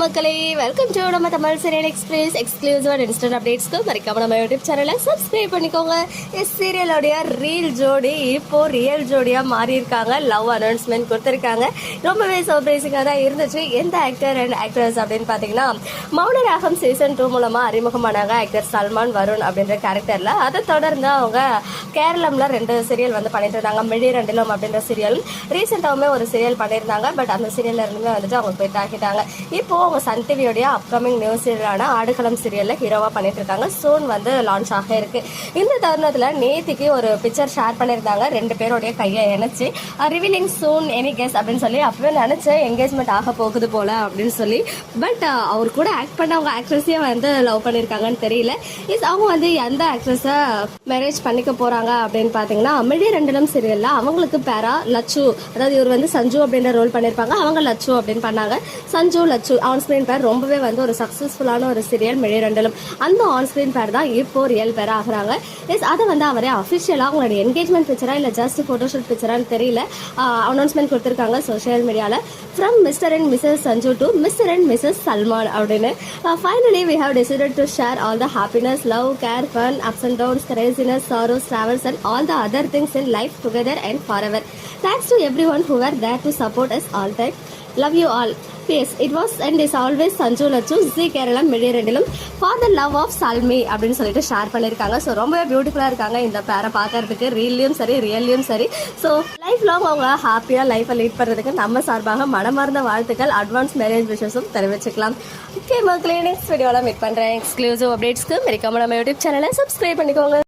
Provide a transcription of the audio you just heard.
மக்களே welcome to நம்ம Tamil serial express exclusive instant அப்டேட்ஸ்க்கு மறக்காம நம்ம யூடியூப் சேனலை சப்ஸ்கிரைப் பண்ணிக்கோங்க. எஸ் சீரியலோடைய ரீல் ஜோடி இப்போ ரியல் ஜோடியா மாறி இருக்காங்க. லவ் அனௌன்ஸ்மெண்ட் கொடுத்துருக்காங்க. ரொம்பவே சர்ப்ரைசிங்காக தான் இருந்துச்சு. எந்த ஆக்டர் அண்ட் ஆக்ட்ரஸ் அப்படின்னு பார்த்தீங்கன்னா மௌனராகம் சீசன் டூ மூலமா அறிமுகமானாங்க ஆக்டர் சல்மான் வருண் அப்படின்ற கேரக்டர்ல அதை தொடர்ந்து அவங்க கேரளம்ல ரெண்டு சீரியல் வந்து பண்ணிட்டு இருந்தாங்க மிடி ரெண்டிலும் அப்படின்ற சீரியல் ரீசெண்டாகவுமே ஒரு சீரியல் பண்ணியிருந்தாங்க. பட் அந்த சீரியல்ல இருந்துமே வந்துட்டு அவங்க போய் தாக்கிட்டாங்க இப்போ அவங்க சன் டிவியோடைய அப்கமிங் நியூ சீரியலான ஆடுகளம் சீரியலில் ஹீரோவாக பண்ணிட்டு இருக்காங்க சோன் வந்து லான்ச் ஆக இருக்கு. இந்த தருணத்தில் நேத்திக்கு ஒரு பிக்சர் ஷேர் பண்ணியிருந்தாங்க. ரெண்டு பேருடைய கையை இணைச்சு ரிவீலிங் சூன் எனி கெஸ் அப்படின்னு சொல்லி அப்பவே நினச்சேன் என்கேஜ்மெண்ட் ஆக போகுது போல அப்படின்னு சொல்லி. பட் அவர் கூட ஆக்ட் பண்ணவங்க ஆக்ட்ரஸையே வந்து லவ் பண்ணியிருக்காங்கன்னு தெரியல. இஸ் அவங்க வந்து எந்த ஆக்ட்ரஸை மேரேஜ் பண்ணிக்க போகிறாங்க அப்படின்னு பார்த்தீங்கன்னா அமிழி ரெண்டிலும் சீரியலில் அவங்களுக்கு பேரா லச்சு. அதாவது இவர் வந்து சஞ்சு அப்படின்ற ரோல் பண்ணியிருப்பாங்க அவங்க லச்சு அப்படின்னு பண்ணாங்க. சஞ்சு லச்சு. ஆன்ஸ்கிரீன் பேர் ரொம்பவே வந்து ஒரு சக்ஸஸ்ஃபுல்லான ஒரு சீரியல் மிடி ரெண்டிலும் அந்த ஆன்ஸ்கிரீன் பேர் தான் இப்போ ரியல் பேர் ஆகுறாங்க. எஸ் அதை வந்து அவரே அஃபிஷியலாக அவங்களோட என்கேஜ்மெண்ட் பிக்சரா இல்லை ஜஸ்ட் ஃபோட்டோஷூட் பிக்சரான்னு தெரியல அனௌன்ஸ்மெண்ட் கொடுத்துருக்காங்க சோஷியல் மீடியாவில் from mister and missus Sanju to mister and missus Salman அப்படின்னு. Finally we have decided to share all the happiness love care fun ups and downs craziness sorrows travels and all the other things in life together and forever thanks to everyone who are there to support us all time. Love you all as it was and is always Sanju Lachu ji Kerala midi ரெண்டிலும் for the love of Salmi அப்படின்னு சொல்லிட்டு share பண்ணியிருக்காங்க. So ரொம்பவே பியூட்டிஃபுல்லாக இருக்காங்க இந்த பேரை பார்க்கறதுக்கு. ரீல்லையும் சரி ரியல்லையும் சரி. ஸோ லைஃப் லாங் அவங்க ஹாப்பியாக லைஃப்பை லீட் பண்ணுறதுக்கு நம்ம சார்பாக மனமார்ந்த வாழ்த்துக்கள் அட்வான்ஸ் மேரேஜ் விஷஸும் தெரிவிச்சுக்கலாம். ஓகே மக்களே நெக்ஸ்ட் வீடியோவில் மீட் பண்ணுறேன் எக்ஸ்க்ளூசிவ் அப்டேட்ஸ்க்கு மறக்காம நம்ம யூடியூப் சேனலை சப்ஸ்கிரைப் பண்ணிக்கோங்க.